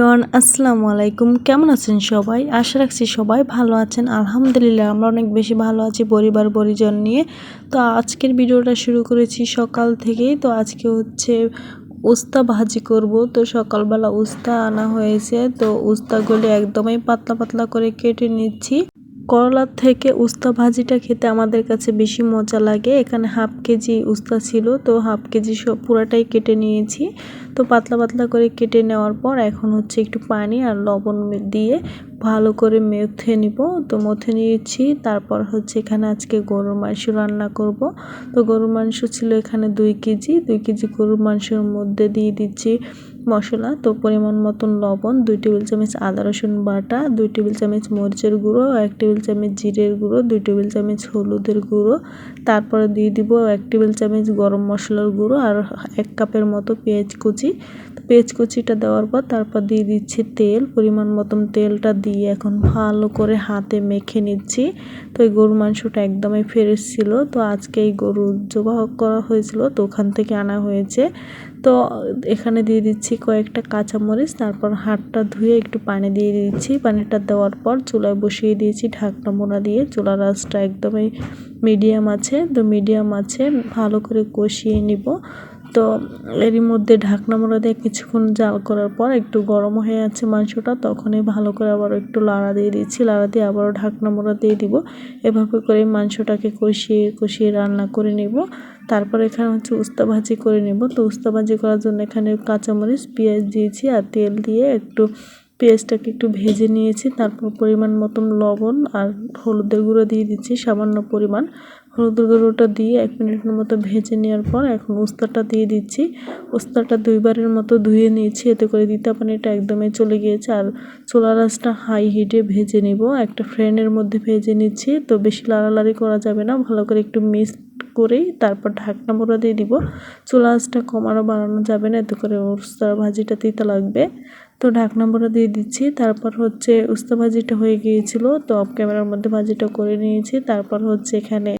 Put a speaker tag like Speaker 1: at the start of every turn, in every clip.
Speaker 1: Everyone, আসসালামু আলাইকুম। কেমন আছেন সবাই? আশা রাখছি সবাই ভালো আছেন। আলহামদুলিল্লাহ, আমরা অনেক বেশি ভালো আছি পরিবার, পরিজন নিয়ে। তো আজকের ভিডিওটা শুরু করেছি সকাল থেকেই। তো আজকে হচ্ছে উস্তা ভাজি করব। তো সকালবেলা উস্তা আনা হয়েছে। তো উস্তাগুলি একদমই পাতলা পাতলা করে কেটে নিচ্ছি। করলার থেকে উস্তা ভাজিটা খেতে আমাদের কাছে বেশি মজা লাগে। এখানে হাফ কেজি উস্তা ছিল, তো হাফ কেজি সব পুরাটাই কেটে নিয়েছি। তো পাতলা পাতলা করে কেটে নেওয়ার পর এখন হচ্ছে একটু পানি আর লবণ দিয়ে ভালো করে মেথে নিব। তো মথে নিয়েছি, তারপর হচ্ছে এখানে আজকে গরুর মাংস রান্না করব। তো গরুর মাংস ছিল এখানে দুই কেজি দুই কেজি গরুর মাংসের মধ্যে দিয়ে দিচ্ছি মশলা তো পরিমাণ মতন লবণ, দুই টেবিল চামচ আদা, রসুন বাটা, দুই টেবিল চামচ মরিচের গুঁড়ো, এক টেবিল চামচ জিরের গুঁড়ো, দুই টেবিল চামচ হলুদের গুঁড়ো। তারপরে দিয়ে দিব এক টেবিল চামচ গরম মশলার গুঁড়ো আর এক কাপের মতো পেঁয়াজ কুচি। পেঁয়াজ কুচিটা দেওয়ার পর তারপর দিয়ে দিচ্ছি তেল, পরিমাণ মতন তেলটা দিয়ে এখন ভালো করে হাতে মেখে নিচ্ছি। তো এই গরুর মাংসটা একদমই ফ্রেশ ছিল। তো আজকে এই গরু জবাহ করা হয়েছিল, তো ওখান থেকে আনা হয়েছে। তো এখানে দিয়ে দিচ্ছি কয়েকটা কাঁচামরিচ, তারপর হাতটা ধুয়ে একটু পানি দিয়ে দিচ্ছি পানিটা দেওয়ার পর চুলায় বসিয়ে দিয়েছি ঢাকনা মোড়া দিয়ে। চুলার রাসটা একদমই মিডিয়াম আছে। তো মিডিয়াম আছে, ভালো করে কষিয়ে নিব। তো এরই মধ্যে ঢাকনা মোড়া দিয়ে কিছুক্ষণ জাল করার পর একটু গরম হয়ে আছে মাংসটা, তখনই ভালো করে আবার একটু লাড়া দিয়ে দিচ্ছি। লাড়া দিয়ে আবারও ঢাকনা মোড়া দিয়ে দিব। এভাবে করে মাংসটাকে কষিয়ে কষিয়ে রান্না করে নিব। তারপর এখানে হচ্ছে উস্তা ভাজি করে নেব। তো উস্তা ভাজি করার জন্য এখানে কাঁচামরিচ, পেঁয়াজ দিয়েছি আর তেল দিয়ে একটু পেঁয়াজটাকে একটু ভেজে নিয়েছি। তারপর পরিমাণ মতন লবণ আর হলুদের গুঁড়ো দিয়ে দিচ্ছি, সামান্য পরিমাণ। গুঁড়োটা দিয়ে এক মিনিটের মতো ভেজে নেওয়ার পর এখন উস্তাটা দিয়ে দিচ্ছি। উস্তাটা দুইবারের মতো ধুয়ে নিয়েছি, এতে করে দিতা পানিটা একদমই চলে গিয়েছে। আর চোলা রাসটা হাই হিটে ভেজে নিব। একটা ফ্রেনের মধ্যে ভেজে নিচ্ছি, তো বেশি লাড়ালাড়ি করা যাবে না। ভালো করে একটু মিক্স করেই তারপর ঢাকনা মোড়া দিয়ে দিব। চুলা আঁচটা কমানো বাড়ানো যাবে না, এতে করে উস্তা ভাজিটা দিতে লাগবে। তো ঢাকনা মোড়া দিয়ে দিচ্ছি। তারপর হচ্ছে উস্তা ভাজিটা হয়ে গিয়েছিল, তো অফ ক্যামেরার মধ্যে ভাজিটা করে নিয়েছি। তারপর হচ্ছে এখানে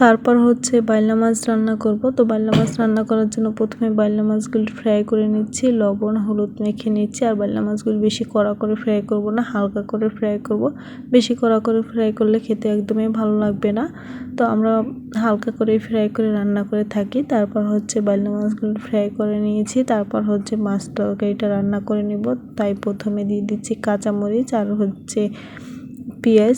Speaker 1: তারপর হচ্ছে বাইলা মাছ রান্না করব। তো বাইলা মাছ রান্না করার জন্য প্রথমে বাইলা মাছগুলি ফ্রাই করে নিচ্ছি, লবণ, হলুদ মেখে নিচ্ছি, আর বাইলা মাছগুলি বেশি কড়া করে ফ্রাই করব না, হালকা করে ফ্রাই করব। বেশি কড়া করে ফ্রাই করলে খেতে একদমই ভালো লাগবে না। তো আমরা হালকা করে ফ্রাই করে রান্না করে থাকি। তারপর হচ্ছে বাইলা মাছগুলো ফ্রাই করে নিয়েছি। তারপর হচ্ছে মাছ তরকারিটা রান্না করে নিব। তাই প্রথমে দিয়ে দিচ্ছি কাঁচামরিচ আর হচ্ছে পেঁয়াজ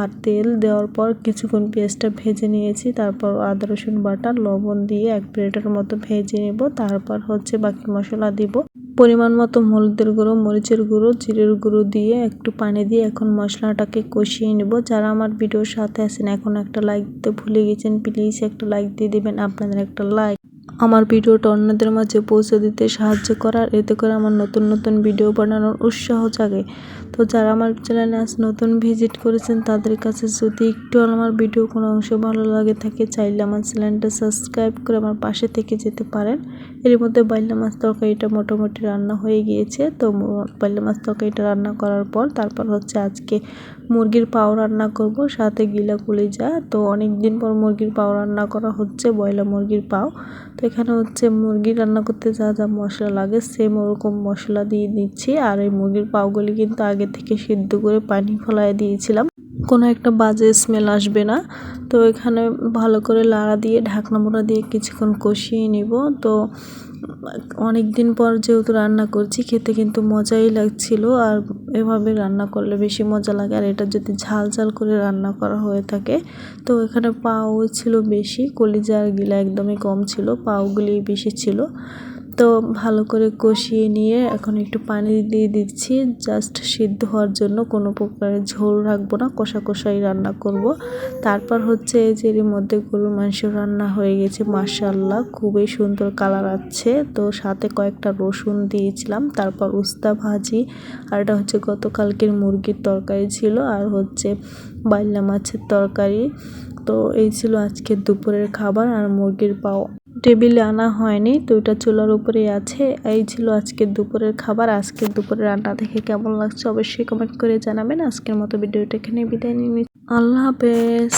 Speaker 1: আর তেল দেওয়ার পর কিছুক্ষণ পেঁয়াজটা ভেজে নিয়েছি। তারপর আদা, রসুন, বাটা, লবণ দিয়ে এক প্লেটের মতো ভেজে নেব। তারপর হচ্ছে বাকি মশলা দিব। পরিমাণ মতো হলুদের গুঁড়ো, মরিচের গুঁড়ো, জিরের গুঁড়ো দিয়ে একটু পানি দিয়ে এখন মশলাটাকে কষিয়ে নেব। যারা আমার ভিডিওর সাথে আছেন, এখন একটা লাইক দিতে ভুলে গেছেন প্লিজ একটা লাইক দিয়ে দেবেন। আপনাদের একটা লাইক আমার ভিডিওটা অন্যদের মাঝে পৌঁছে দিতে সাহায্য করার, এতে করে আমার নতুন নতুন ভিডিও বানানোর উৎসাহ জাগে। তো যারা আমার চ্যানেলে আজ নতুন ভিজিট করেছেন, তাদের কাছে যদি একটু আমার ভিডিও কোনো অংশ ভালো লাগে থাকে, চাইলে আমার চ্যানেলটা সাবস্ক্রাইব করে আমার পাশে থেকে যেতে পারেন। এর মধ্যে বাইলা মাছ তরকারিটা মোটামুটি রান্না হয়ে গিয়েছে। তো বাইলা মাছ তরকারিটা রান্না করার পর তারপর হচ্ছে আজকে মুরগির পাও রান্না করব, সাথে গিলা যা তো অনেক দিন পর মুরগির পাও রান্না করা হচ্ছে বয়লা মুরগির পাও। তো এখানে হচ্ছে মুরগি রান্না করতে যা যা মশলা লাগে সেম ওরকম মশলা দিয়ে দিচ্ছি। আর এই মুরগির পাওগুলি কিন্তু আগে থেকে সিদ্ধ করে পানি ফলাই দিয়েছিলাম। কোনো একটা বাজে স্মেল আসবে না। তো এখানে ভালো করে লাড়া দিয়ে, ঢাকনা মোড়া দিয়ে কিছুক্ষণ কষিয়ে নিব। তো অনেক দিন পর যেহেতু রান্না করছি, খেতে কিন্তু মজাই লাগছিল। আর এভাবে রান্না করলে বেশি মজা লাগে। আর এটা যদি ঝাল ঝাল করে রান্না করা হয়ে থাকে, তো এখানে পাও ছিল বেশি, কলিজার গিলা একদমই কম ছিল, পাওগুলি বেশি ছিল। তো ভালো করে কষিয়ে নিয়ে এখন একটু পানি দিয়ে দিচ্ছি। জাস্ট সিদ্ধ হওয়ার জন্য কোনো প্রকারের ঝোল রাখব না, কষা কষাই রান্না করব। তারপর হচ্ছে এই যে এর মধ্যে গরুর মাংস রান্না হয়ে গেছে মাসাল্লাহ খুবই সুন্দর কালার আছে। তো সাথে কয়েকটা রসুন দিয়েছিলাম, তারপর উস্তা ভাজি, আর এটা হচ্ছে গতকালকের মুরগির তরকারি ছিল, আর হচ্ছে বাইলা মাছের তরকারি। তো এই ছিল আজকের দুপুরের খাবার, আর মুরগির পাও টেবিলে আনা হয়নি, তো ওটা চুলার উপরেই আছে। এই ছিল আজকের দুপুরের খাবার। আজকের দুপুরের রান্না দেখে কেমন লাগছে অবশ্যই কমেন্ট করে জানাবেন। আজকের মতো ভিডিওটা এখানে বিদায় নিয়ে আল্লাহ হাফেজ।